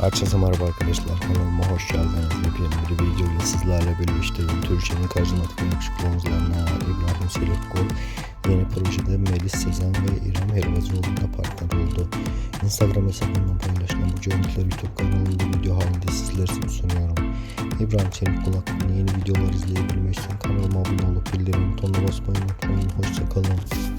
Herkese merhaba arkadaşlar kanalıma hoş geldiniz. Yepyeni bir video ile sizlerle birlikteyim. Türkiye'nin karizmatik yakışıklı oyuncularına İbrahim Çelekkol yeni projede Melis Sezen ve İrem Helvacıoğlu'nda partner oldu. Instagram hesabından paylaşılan bu görüntüleri YouTube kanalında video halinde sizler için sunuyorum. İbrahim Çelekkol hakkında yeni videolar izleyebilmek için kanalıma abone olup bildirim butonuna basmayı unutmayın. Hoşçakalın.